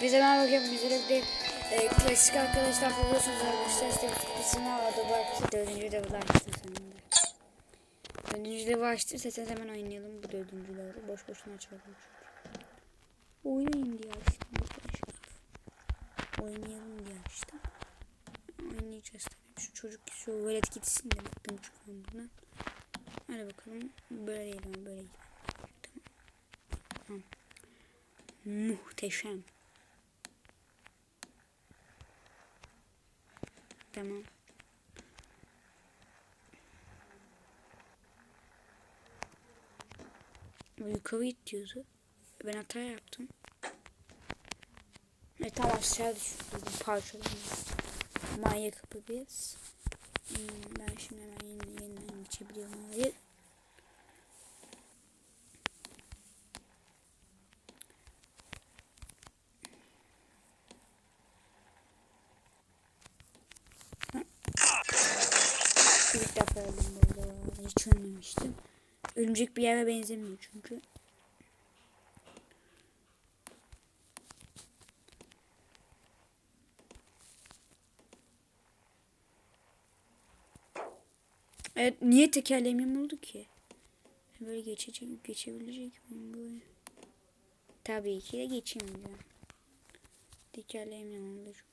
Hepinize merhaba bugün bizlere de e, klasik arkadaşlar biliyorsunuz arkadaşlar işte sürprizini aldı arkadaşlar dördüncü de bu açtı sonunda. Dördüncü de bu açtı isterseniz hemen oynayalım bu dördüncü de boş boşuna açalım. Oynayayım diye açtım. Oynayalım diye açtım. Oynayacağız tabii. Şu çocuk şu velet gitsin de bıktım çünkü ben bundan. Hadi bakalım böyle değil böyle değil. Tamam. Tamam. Muhteşem. Tamam. Yukarı git diyordu. Ben hata yaptım. E tam aşağı düşürdüm. Parçaladım. Maya kapı biz. Hmm, ben şimdi hemen yeniden, yeniden geçebiliyorum orayı. İlk defa oldum böyle. Hiç ölmemiştim. Örümcek bir yere benzemiyor çünkü. Evet, niye tekerleğim oldu ki? Böyle geçecek, geçebilecek miyim böyle? Tabii ki de geçemeyeceğim. Tekerleğim oldu.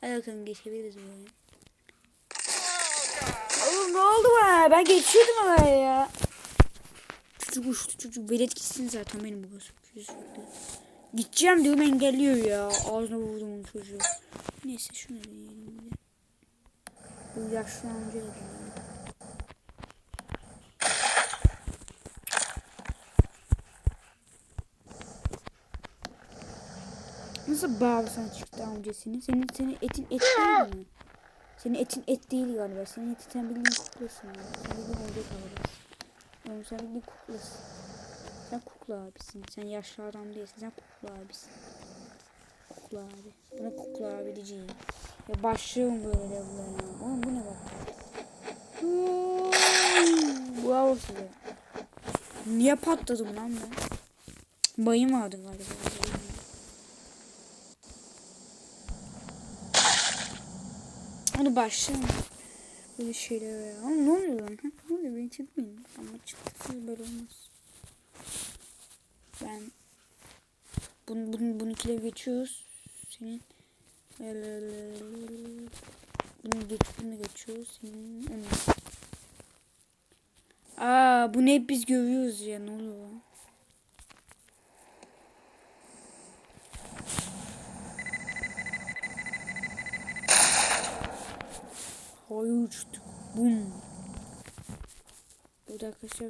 Hadi bakalım geçebiliriz böyle. Oğlum ne oldu bana? Ben geçiyordum oraya ya. Çocuk uçtu çocuk. Velet gitsin zaten benim bu gözüküyor. Gideceğim diyorum engelliyor ya. Ağzına vurdum çocuğu. Neyse şunu deneyelim. Bu yaşlı amca da deneyelim. Nasıl bağırsan çıktı amcasını? Senin, senin etin et değil mi? Senin etin et değil galiba. Senin etin sen bildiğin kuklasın ya. Sen bildiğin olacak galiba. Oğlum sen bildiğin kuklasın. Sen kukla abisin. Sen yaşlı adam değilsin. Sen kukla abisin. Kukla abi. Buna kukla abi diyeceğim. Ya başlıyorum böyle level'lara. Oğlum bu ne bak. Bravo size. Niye patladım lan ben? Bayım vardı galiba. Hadi başlayalım. Böyle şeyler ya. Ne oluyor lan? Ne oluyor? Beni çekmeyin. Ama çıktı böyle olmaz. Ben bunu, bunu, bunu ikile geçiyoruz. Senin bunu geç bunu geçiyoruz. Senin onu. Aa bunu hep biz görüyoruz ya. Ne oluyor Havaya uçtuk. Bum. Burada arkadaşlar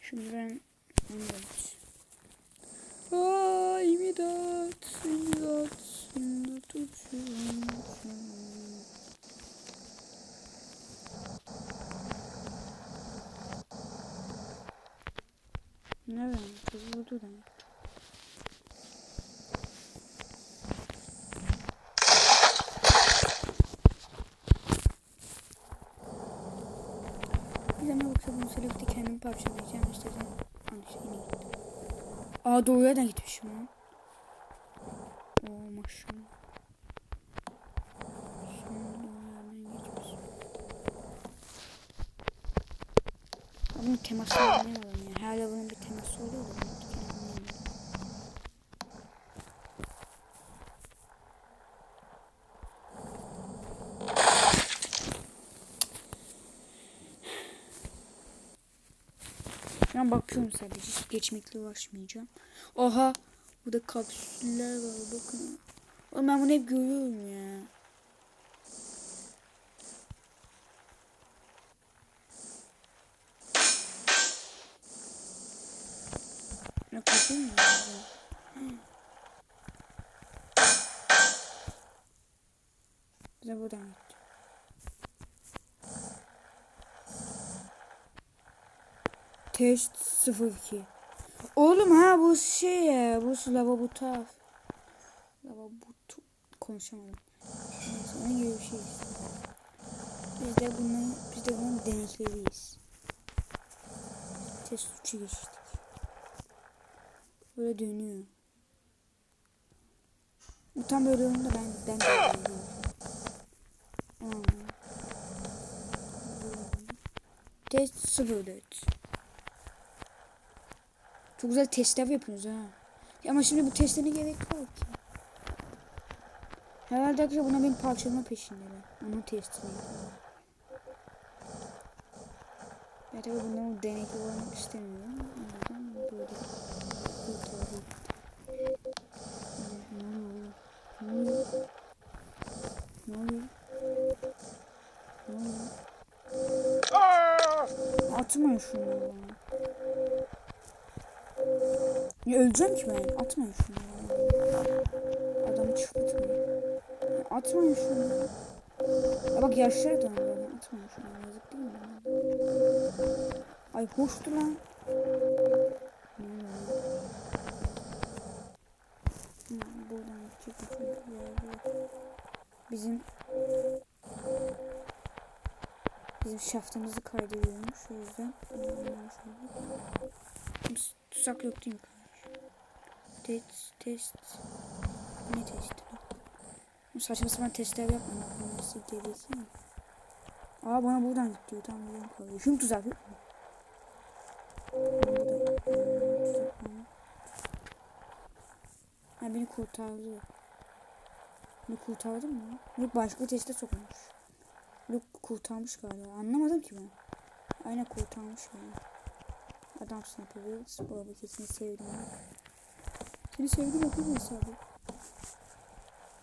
Şimdi ben anladım. Ay imdat, imdat, imdat uçuyorum. Ne ben? Kız vurdu demek. Bir zaman yoksa bunu selekte kendim parçalayacağım işte ben. Hani şeyini gittim. Aa doğuya da gitmişim ha. Oo maşallah. Şimdi doğuya geçmişim. Bunun temasını anlayamadım ya. Her level'ın bir teması oluyor da. bunu anlayamadım. Şu an bakıyorum sadece. Geçmekle uğraşmayacağım. Oha. Burada kapsüller var. Bakın. Oğlum ben bunu hep görüyorum ya. 502. Oğlum ha bu şey ya. Bu Slavabuta. Slavabutu. Konuşamadım. Sonra gibi bir şey. Biz de bunu, biz de bunu denekleriyiz. Test uçu geçtik. Böyle dönüyor. Tam böyle önünde ben, ben de dönüyorum. Test 04 çok güzel testler yapıyoruz ha. Ya ama şimdi bu testlerine gerek yok ki. Herhalde arkadaşlar buna benim parçalama peşindeler. Onun testini yapıyorlar. Ya tabii bundan denekli olmak istemiyorum. O yüzden böyle. Ne oluyor? Ne oluyor? Ne oluyor? Atmayın bana. Ya öleceğim ki ben. Atmayın şunları. Adamı çıldırtmayın. Atmayın şunları. Ya bak yaşlı adam böyle. Atmayın şunları. Yazık değil mi? Ay hoştu lan. Buradan çıkıp Bizim bizim şaftımızı kaydediyormuş o yüzden. Tusak yok değil mi? Test, test. Ne testi? Bu Saçma sapan testler yapma. Bunları silkeleysin mi? Aa bana buradan git diyor. Tamam buradan kalıyor. Şimdi tuzak yok mu? Ha beni kurtardı. Beni kurtardı mı? Yok başka teste sokmuş. Yok kurtarmış galiba. Anlamadım ki ben. Aynen kurtarmış beni. Adamsın yapıyoruz. Bu araba kesin sevdim. Seni sevdim okul hesabı.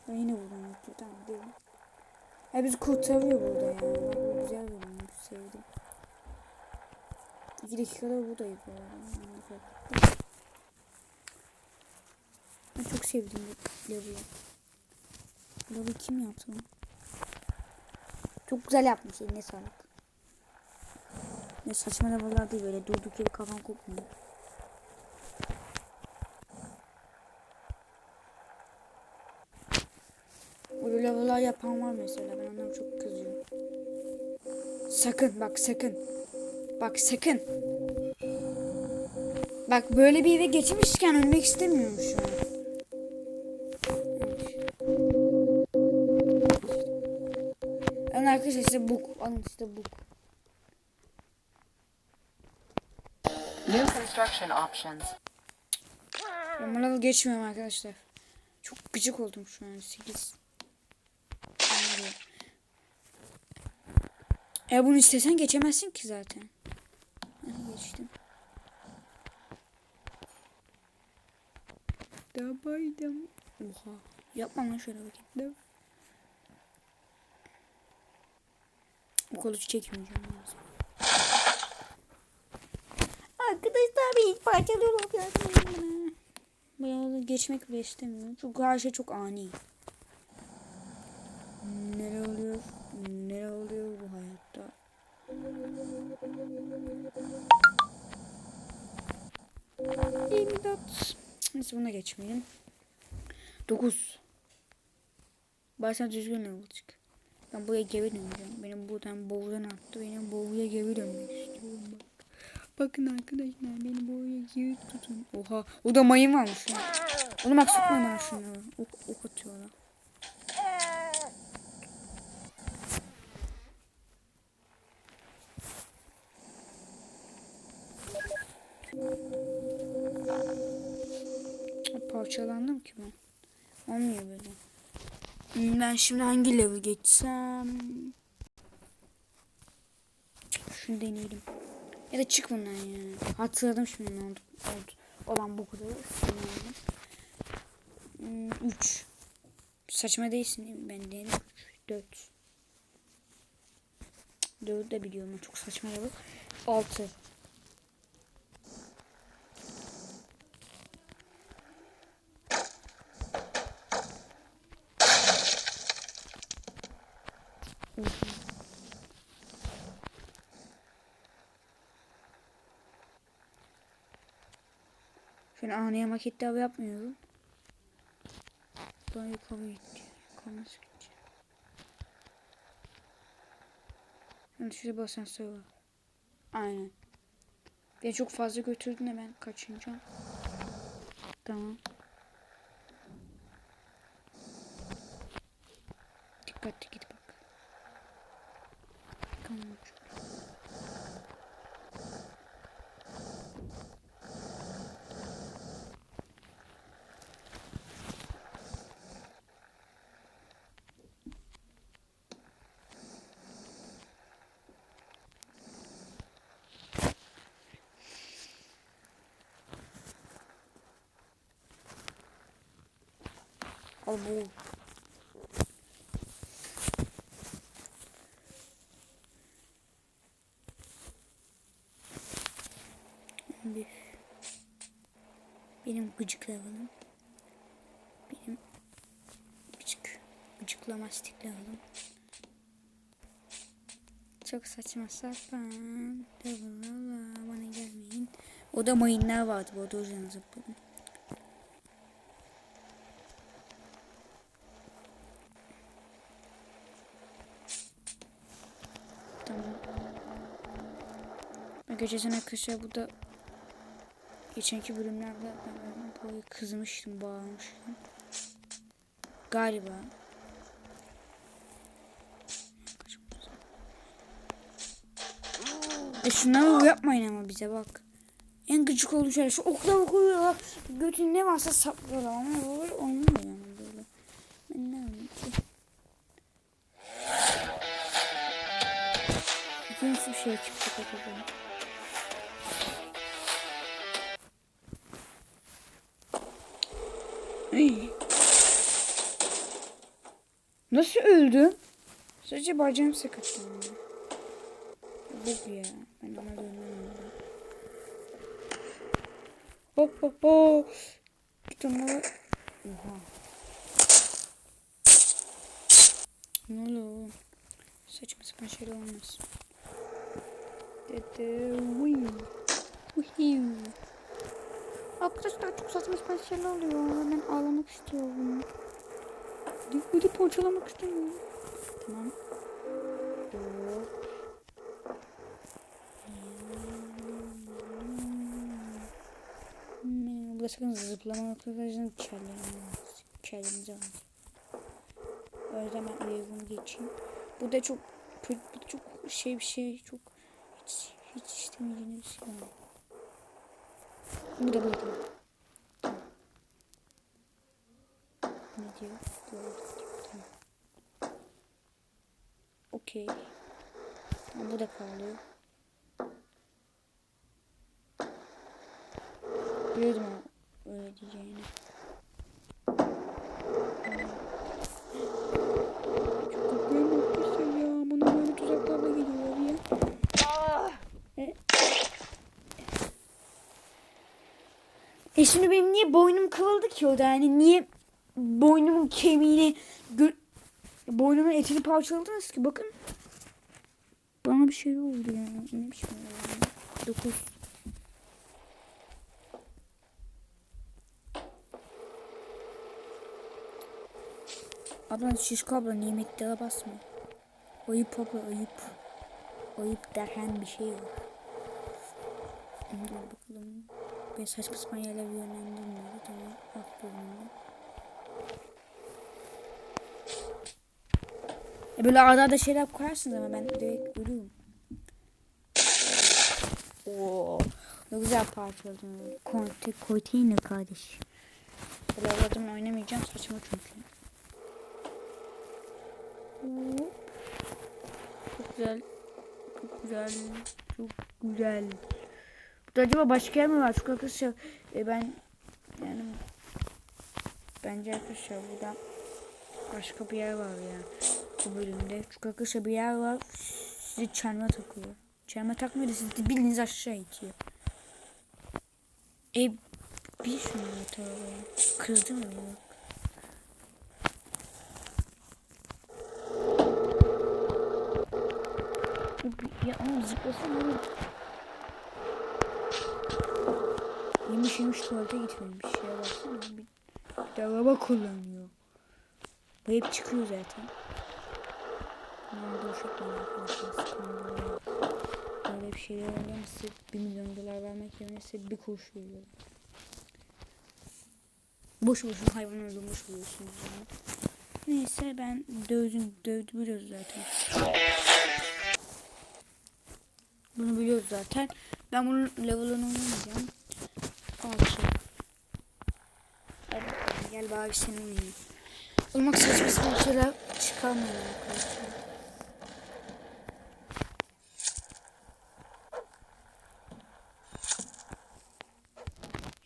Ben yine buradan yapıyor. Tamam gidelim. Ya bizi kurtarıyor burada ya. Bak bu güzel bir bölüm. Sevdim. İki dakikada buradayız bu. Ben çok sevdim bu level'ı. Level'ı kim yaptı lan? Çok güzel yapmış eline sağlık. Ne saçma level'lar değil böyle durduk yere kafam kopmuyor. Level'lar yapan var mesela ben onlara çok kızıyorum. Sakın bak sakın. Bak sakın. Bak böyle bir eve geçmişken ölmek istemiyorum şu an. Ben arkadaşlar size book alın size book. New construction options. Ben level geçmiyorum arkadaşlar. Çok gıcık oldum şu an 8. E bunu istesen geçemezsin ki zaten. Hadi geçtim. Dabaydım. Oha. Yapma lan şöyle hareketler. O kolu çekmeyeceğim. neyse. Arkadaşlar bir bana. Bu yolu geçmek bile istemiyorum. Çünkü her şey çok ani. Neler oluyor? Neler oluyor bu hayatta? İmdat. Neyse buna geçmeyelim. 9. Baştan düzgün çık. Ben buraya geri döneceğim. Benim buradan boğudan attı. Benim boğuya geri dönmek istiyorum bak. Bakın arkadaşlar beni boğuya geri tutun. Oha o da mayın varmış. Oğlum bak sıkmayın bana şunları. Ok, ok atıyorlar. Parçalandım ki ben. Olmuyor böyle. Hmm, Ben şimdi hangi level geçsem? Şunu deneyelim. Ya da çık bundan ya. Hatırladım şimdi ne oldu. oldu. Olan bu kadar. Hmm, 3. Saçma değilsin değil mi? Ben denedim. 3, 4. 4 de biliyorum. Çok saçma level. 6. Ben anaya maket av yapmıyorum. Daha yukarı gitti. Yukarı nasıl? Yani şurada bir asansör var. Aynen. Beni çok fazla götürdün de ben kaçınacağım. Tamam. Dikkatli git bak. Tamam. Al bu. Benim gıcık level'ım. Benim gıcık. Gıcıklamastik level'ım. Çok saçma sapan. Level'larla bana gelmeyin. O da mayınlar vardı. Bu da o yüzden. Geçen arkadaşlar bu da geçenki bölümlerde ben böyle kızmıştım, bağırmıştım. Galiba. E şunları yapmayın ama bize bak. En gıcık olduğu şey şu okla koyuyorlar. Götün ne varsa saplıyorlar ama böyle olmuyor yani böyle. Ben ne yapayım ki? Bir şey çıkacak Nasıl öldü? Sadece bacağım sakatlandı. Bu ya. Ben ona dönmem Hop hop hop. Git onlara. Oha. Ne oluyor oğlum? Saçma sapan şeyler olmaz. Dede. Uy. Uhiu. Arkadaşlar çok saçma sapan şeyler oluyor. Ben ağlamak istiyorum. Hadi parçalamak istemiyorum. Tamam. Burada sakın zıplama arkadaşlar kellemiz. Kellemizi alacağım. O yüzden ben bunu geçeyim. Bu da çok kötü, çok şey bir şey. Çok hiç, hiç istemeyeceğiniz bir şey. var. Bu da bu. Ne diyor? Okey. Bu da kalıyor. Biliyordum öyle diyeceğini. Ya. E, E şimdi benim niye boynum kıvıldı ki orada yani niye boynumun kemiğini boynumun etini parçaladınız ki bakın. Bana bir şey oldu ya. Ne biçim oldu ya? Dokuz. Abla şişko abla nimetlere basma. Ayıp abla ayıp. Ayıp derken bir şey var. Dur bakalım. Ben saçma sapan yerler yönlendirmiyor. Tamam. Aferin. E böyle arada arada şeyler koyarsınız ama ben direkt ölüyorum. Oo, ne güzel parçaladın. Konte koyteyim kardeş. Böyle avladımla oynamayacağım saçma çünkü. Çok güzel. Çok güzel. Çok güzel. Burada acaba başka yer mi var? Çünkü arkadaşlar e, ben yani bence arkadaşlar burada başka bir yer var ya bu bölümde. Çünkü arkadaşlar bir yer var sizi çelme takıyor. Çelme takmıyor da sizi bildiğiniz aşağı itiyor. E bir şunu tarafa kırdı mı bu? Ya ama oğlum. Yemin Yemiş yemiş tuvalete gitmemiş ya baksana. Bir, bir de araba kullanıyor. Bu çıkıyor zaten. Nerede sıkıntı Böyle bir şeyler oluyor size 1 milyon dolar vermek yerine size bir kuruş veriyorum. Boş boşuna hayvan öldürmüş buluyorsunuz yani. Neyse ben dövdüm, dövdü biliyoruz zaten. Bunu biliyoruz zaten. Ben bunun level'ını oynamayacağım. Altı. Bakalım, gel bari senin oynayayım. Olmak saçma sapan şeyler çıkarmayalım arkadaşlar.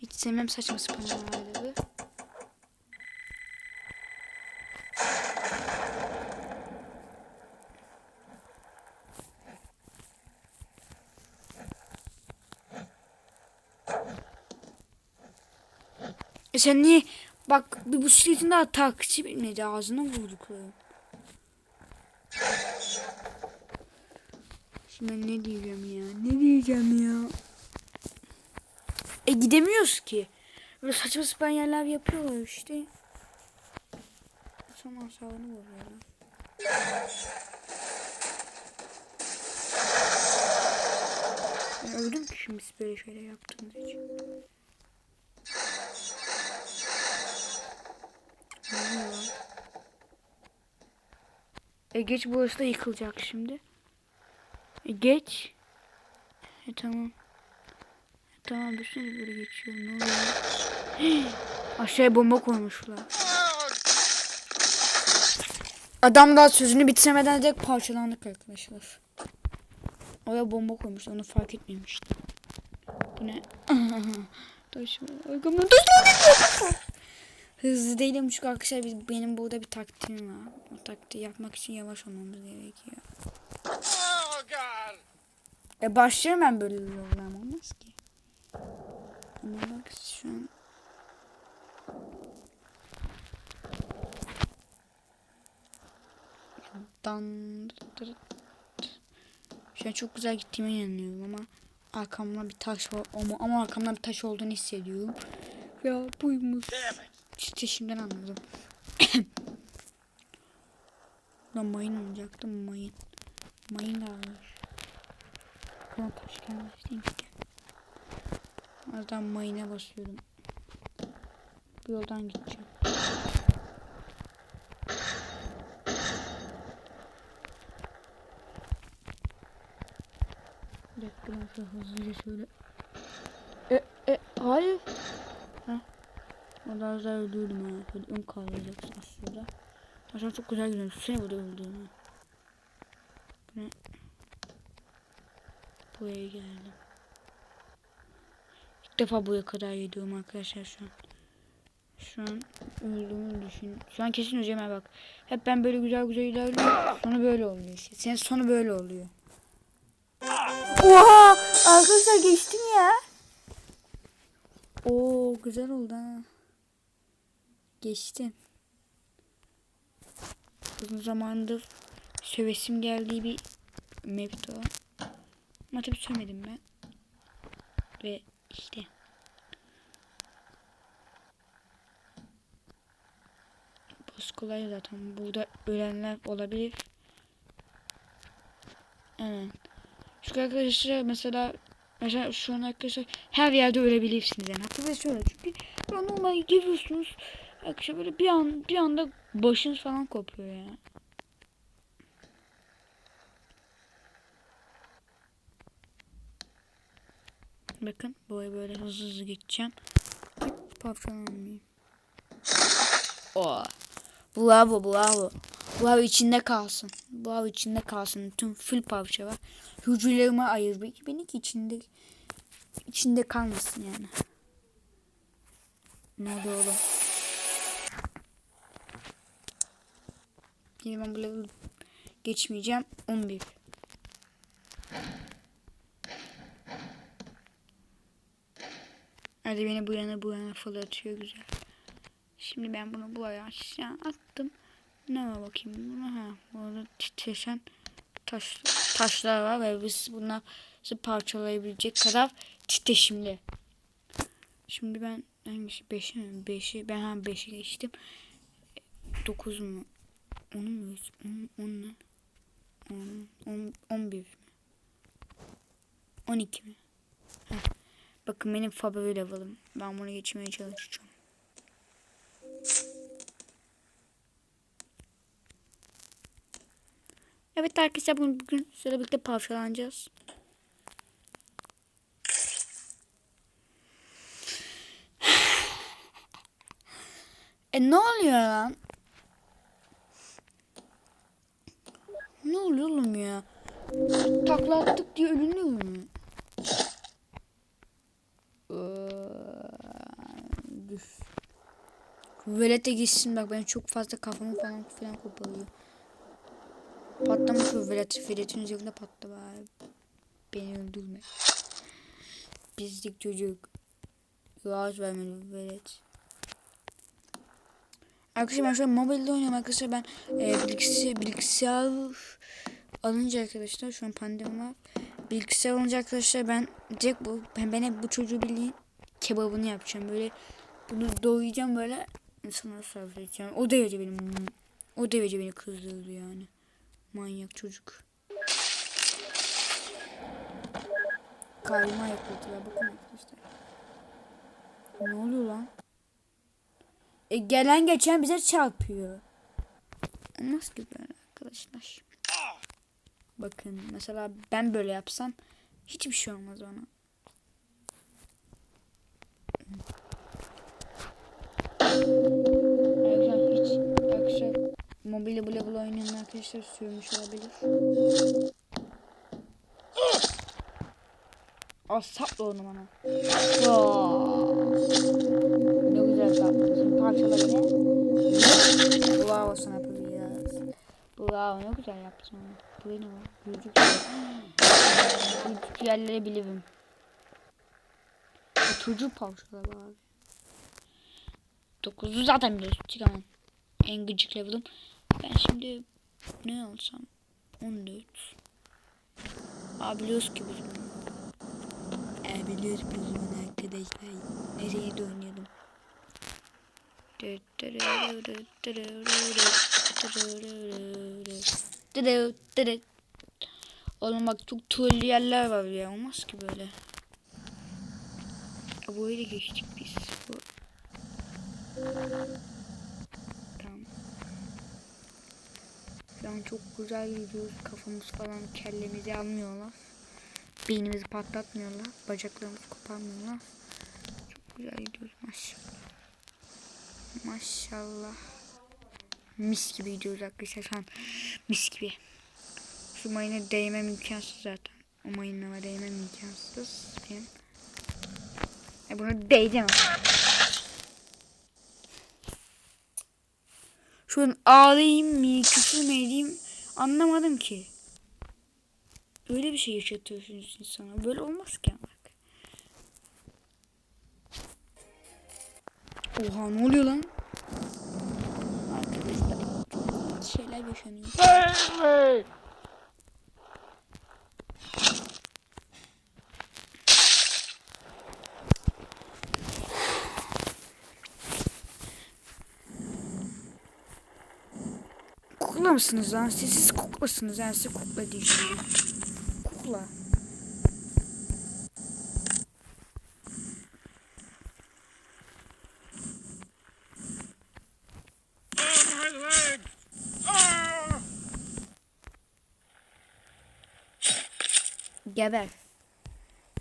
Hiç sevmem saçma sapan olayları. E sen niye bak bir bu siletin daha takipçi bitmedi ağzına vurduk. Şimdi ne diyeceğim ya? Ne diyeceğim ya? E gidemiyoruz ki. Böyle saçma sapan yerler yapıyorlar işte. Son hasarını bozuyorlar. Ben öldüm ki şimdi böyle şeyler yaptığınız için. E geç burası da yıkılacak şimdi. E geç. E tamam. Tamam düşünsene böyle geçiyorum. Ne oluyor? Aşağıya bomba koymuşlar. Adam daha sözünü bitiremeden direkt parçalandık arkadaşlar. Oraya bomba koymuş. Onu fark etmemiştim. Bu ne? Taşma. Arkamdan. Hızlı değilim çünkü arkadaşlar biz, benim burada bir taktiğim var. O taktiği yapmak için yavaş olmamız gerekiyor. Oh! E başlıyorum ben böyle bir olmaz ki. Ama bak şu an Dan Şu an çok güzel gittiğime inanıyorum ama arkamda bir taş var ama, ama arkamda bir taş olduğunu hissediyorum. Ya buymuş. İşte şimdiden anladım. Lan mayın olacaktım mayın. Mayın da almış. Bana taş gelmiş değil ki. Oradan mayına basıyorum. Bu yoldan gideceğim. Bir dakika ben şöyle hızlıca şöyle. E, e, hayır. Heh. Orada az daha öldürdüm ha. Böyle ön kaldıracaksın aslında. Taşlar çok güzel gidiyor. Seni burada öldürdüm. Bu ne? Buraya geldim. İlk defa buraya kadar gidiyorum arkadaşlar şu an. Şu an öldüğümü düşün. Şu an kesin öleceğim ha bak. Hep ben böyle güzel güzel ilerliyorum. Sonu böyle oluyor işte. Senin sonu böyle oluyor. Oha! Arkadaşlar geçtim ya. Oo güzel oldu ha. Geçtim. Uzun zamandır sövesim geldiği bir map'ti o. Ama tabii sövmedim ben. Ve işte. Boss kolay zaten. Burada ölenler olabilir. Evet. Şu arkadaşlar mesela mesela şu an arkadaşlar her yerde ölebilirsiniz yani. Hatta şöyle çünkü normal giriyorsunuz. Arkadaşlar böyle bir an bir anda başınız falan kopuyor ya. Bakın buraya böyle hızlı hızlı geçeceğim. Parçalanmayayım. Oh. Bravo bravo. Bravo içinde kalsın. Bravo içinde kalsın. Tüm full parça var. Hücrelerime ayır. Belki benimki içinde içinde kalmasın yani. Ne oğlum? Yine ben bu level geçmeyeceğim. 11. Hadi beni bu yana bu yana fırlatıyor güzel. Şimdi ben bunu buraya aşağı attım. Ne var bakayım buna? Ha, burada titreşen taş, taşlar var ve biz bunlar parçalayabilecek kadar titreşimli. Şimdi ben hangisi 5'i mi? 5'i ben ha 5'i geçtim. 9 mu? 10 mu? 10 10 ne? 10 10 11 mi? 12 mi? Heh. Bakın benim favori level'ım. Ben bunu geçmeye çalışacağım. Evet arkadaşlar bugün, bugün sizlerle birlikte parçalanacağız. E ne oluyor lan? Ne oluyor oğlum ya? Takla attık diye ölünüyor mu? Düş. Velete gitsin bak ben çok fazla kafamı falan filan koparıyor. Patlamış o velet. Veletin üzerinde patla bari. Beni öldürme. Bizlik çocuk. Rahat vermeli velet. Arkadaşlar ben şu an mobilde oynuyorum arkadaşlar ben e, bilgisayar, bilgisayar alınca arkadaşlar şu an pandemi var. Bilgisayar alınca arkadaşlar ben direkt bu ben, ben hep bu çocuğu bildiğin kebabını yapacağım böyle bunu doğrayacağım böyle insanlara edeceğim. O derece benim o derece beni kızdırdı yani. Manyak çocuk. Kalbime yapıldılar bakın arkadaşlar. Ne oluyor lan? E, gelen geçen bize çarpıyor. Ki böyle arkadaşlar. Bakın mesela ben böyle yapsam hiçbir şey olmaz ona. Mobilde bu level oynayan arkadaşlar sürmüş olabilir. Al sapla onu bana. Ne güzel saplamışsın. Parçala beni. Bravo sana Pilias. Bravo ne güzel yaptın onu. Buraya ne var? Gülcük Gülcük yerleri bilirim. Çocuk parçala abi. 9'u zaten biliyorsun. Çıkamam. En gıcık level'ım. Ben şimdi ne alsam? 14. Abi biliyoruz ki biz bunu. E biliyoruz biz bunu arkadaşlar. Nereye oynayalım. Oğlum bak çok trollü yerler var ya. Olmaz ki böyle. Da geçtik biz. Bu. Tamam. Şu an çok güzel gidiyoruz. Kafamız falan kellemizi almıyorlar. Beynimizi patlatmıyorlar. Bacaklarımızı koparmıyorlar. Çok güzel gidiyoruz maşallah. Maşallah. Mis gibi gidiyoruz arkadaşlar şu an. Mis gibi. Şu mayına değmem imkansız zaten. O mayınlara değmem imkansız. Benim. E buna değdim. Şu an ağlayayım mı, küfür mü edeyim anlamadım ki. Öyle bir şey yaşatıyorsunuz insana. Böyle olmaz ki ama. Oha ne oluyor lan? Arkadaşlar şeyler yaşanıyor. Mısınız lan? Siz, siz kuklasınız yani size kukla diyeceğim. Kukla. Geber.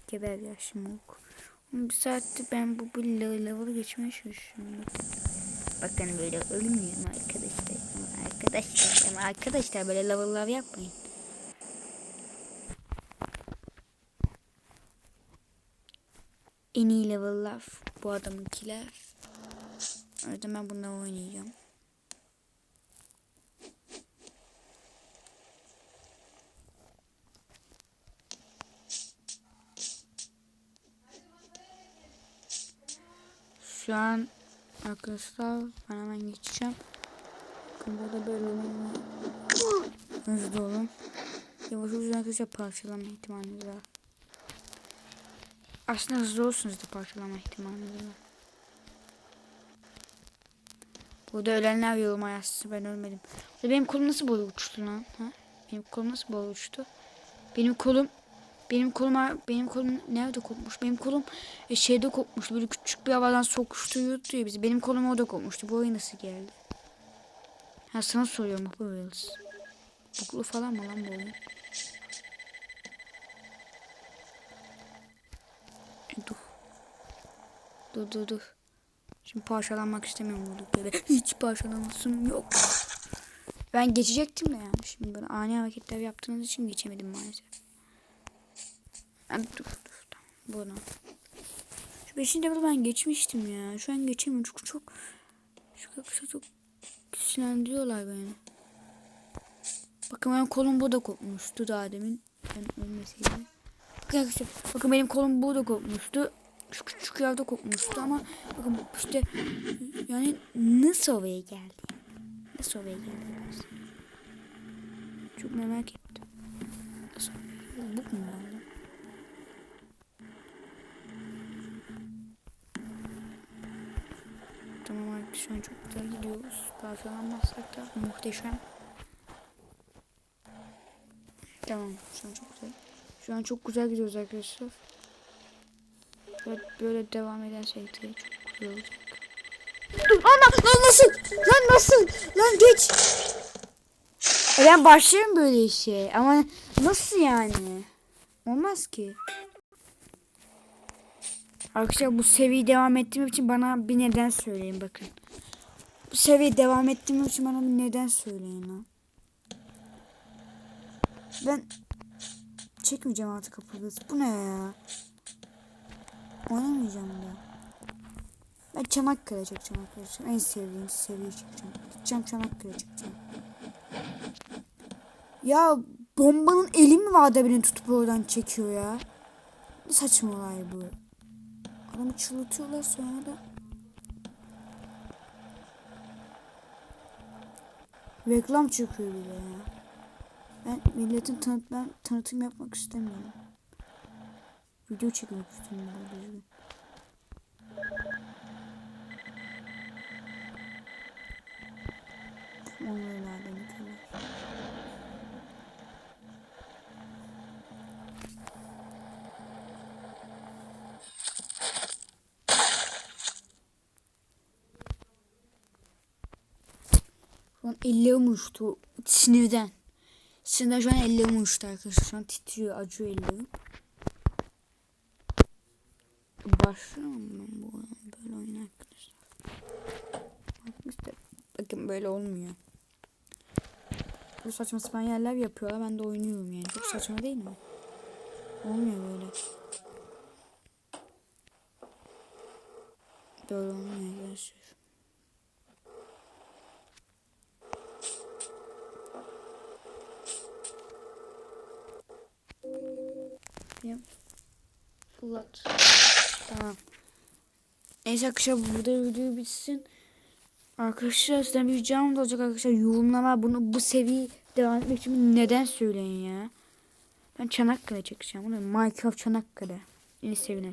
Geber ya. Oğlum Bir saattir ben bu level'ı geçmeye çalışıyorum. Bakın böyle ölmüyorum arkadaşlar. Arkadaşlar arkadaşlar böyle level'lar yapmayın. En iyi level'lar bu adamınkiler. O yüzden ben bunları oynayacağım. Şu an arkadaşlar ben hemen geçeceğim. Burada böyle hızlı olun. Yavaş olun arkadaşlar parçalama ihtimaliniz var. Aslında hızlı olsun hızlı parçalama ihtimalimiz var. Burada ölenler yoruma yazsın ben ölmedim. Benim kolum nasıl böyle uçtu lan? Ha? Benim kolum nasıl böyle uçtu? Benim kolum benim kolum benim kolum nerede kopmuş? Benim kolum e, şeyde kopmuş. Böyle küçük bir havadan sokuşturuyordu ya bizi. Benim kolum orada kopmuştu. Bu oyun nasıl geldi? Ha sana soruyorum bu Reels. Buklu falan mı lan bu oyun? Dur. Dur dur dur. Şimdi parçalanmak istemiyorum bulduk yere. Hiç parçalanmasım yok. Ben geçecektim de yani. Şimdi böyle ani hareketler yaptığınız için geçemedim maalesef. Ha, dur dur. Tamam. Bunu. Şu beşinci level'ı ben geçmiştim ya. Şu an geçemiyorum çünkü çok şu kısa çok sinirlendiriyorlar beni. Bakın benim kolum burada kopmuştu daha demin. Ben ölmeseydim. Bakın arkadaşlar. Bakın benim kolum burada kopmuştu. Şu küçük yerde kopmuştu ama bakın işte yani nasıl oraya geldi? Nasıl oraya geldi? Çok merak ettim. Nasıl? Bu mu şu an çok güzel gidiyoruz. Parçalanmazsak da muhteşem. Tamam şu an çok güzel. Şu an çok güzel gidiyoruz arkadaşlar. Böyle, böyle devam edersek de çok güzel olacak. Dur ama lan nasıl? Lan nasıl? Lan geç. E Ben başlarım böyle işe ama nasıl yani? Olmaz ki. Arkadaşlar bu seviyeyi devam ettirmek için bana bir neden söyleyin bakın. Bu seviyeyi devam ettirmek için bana bir neden söyleyin lan. Ben çekmeyeceğim artık kapıyı. Bu ne ya? Oynamayacağım da. Ben Çanakkale çekeceğim arkadaşlar. En sevdiğim seviye çekeceğim. Gideceğim Çanakkale çekeceğim. Ya bombanın eli mi var da beni tutup oradan çekiyor ya? Ne saçma olay bu. Adamı çıldırtıyorlar sonra da. Reklam çıkıyor bile ya. Ben milletin tanıtma, tanıtım yapmak istemiyorum. Video çekmek istiyorum bu düzgün. Şu an ellerim uçtu sinirden. Sinirden şu an ellerim uçtu arkadaşlar. Şu an titriyor, acıyor ellerim. Başlayalım mı bu? Böyle oyun arkadaşlar. Bakın böyle olmuyor. Bu saçma sapan yerler yapıyorlar. Ben de oynuyorum yani. Çok saçma değil mi? Olmuyor böyle. Böyle olmuyor arkadaşlar. Yap. Fırlat. Tamam. Neyse arkadaşlar burada video bitsin. Arkadaşlar sizden bir ricam da olacak arkadaşlar. Yorumlama bunu bu seviye devam etmek için neden söyleyin ya. Ben Çanakkale çekeceğim. Minecraft Çanakkale. En sevilen.